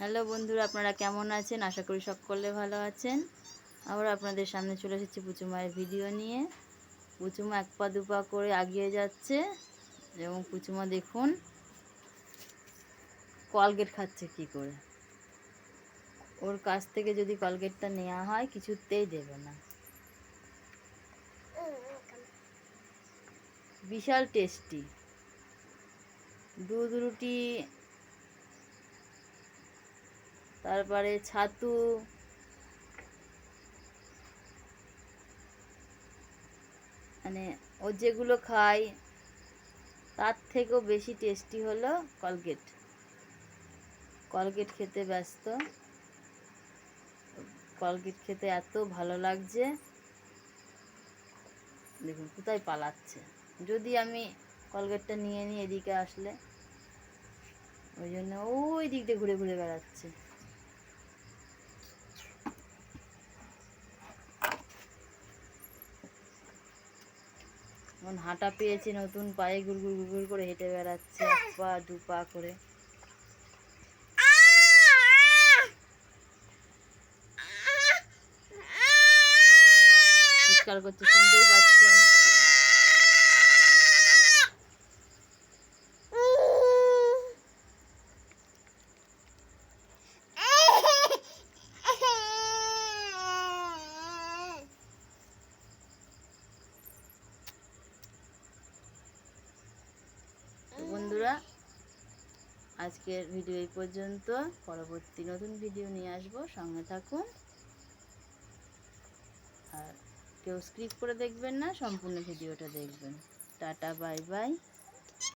Hello বন্ধুরা, আপনারা কেমন আছেন? আশা করি সকলে ভালো আছেন। আবার আপনাদের সামনে চলে এসেছি পুচুমায়ের ভিডিও নিয়ে। পুচুমা এক পা দুপা করে এগিয়ে যাচ্ছে এবং পুচুমা দেখুন কলগেট খাচ্ছে কি করে। ওর কাছ থেকে যদি কলগেটটা নেওয়া হয়, কিছুতেই দেবে না। বিশাল টেস্টি। দুধ রুটি তারপরে ছাতু। মানে ও যেগুলো খায়, তার থেকেও বেশি টেস্টি হলো কলগেট। কলগেট খেতে ব্যস্ত। কলগেট খেতে এত ভালো লাগছে। দেখুন, কোথায় পালাচ্ছে। যদি আমি কলগেটটা নিয়ে নিই এদিকে আসলে, ওই জন্য ওই দিক দিয়ে ঘুরে ঘুরে বেড়াচ্ছে। এখন হাঁটা পেয়েছে নতুন পায়ে গুড়গুড় গুড়গুড় করে হেঁটে বেড়াচ্ছে এক পা দু পা করে। চিৎকার করছে, শুনতেই পাচ্ছেন। বন্ধুরা, আজকের ভিডিও এই পর্যন্ত। পরবর্তী নতুন ভিডিও নিয়ে আসব, সঙ্গে থাকুন। আর কেউ স্ক্রিপ করে দেখবেন না, সম্পূর্ণ ভিডিওটা দেখবেন। Tata bye bye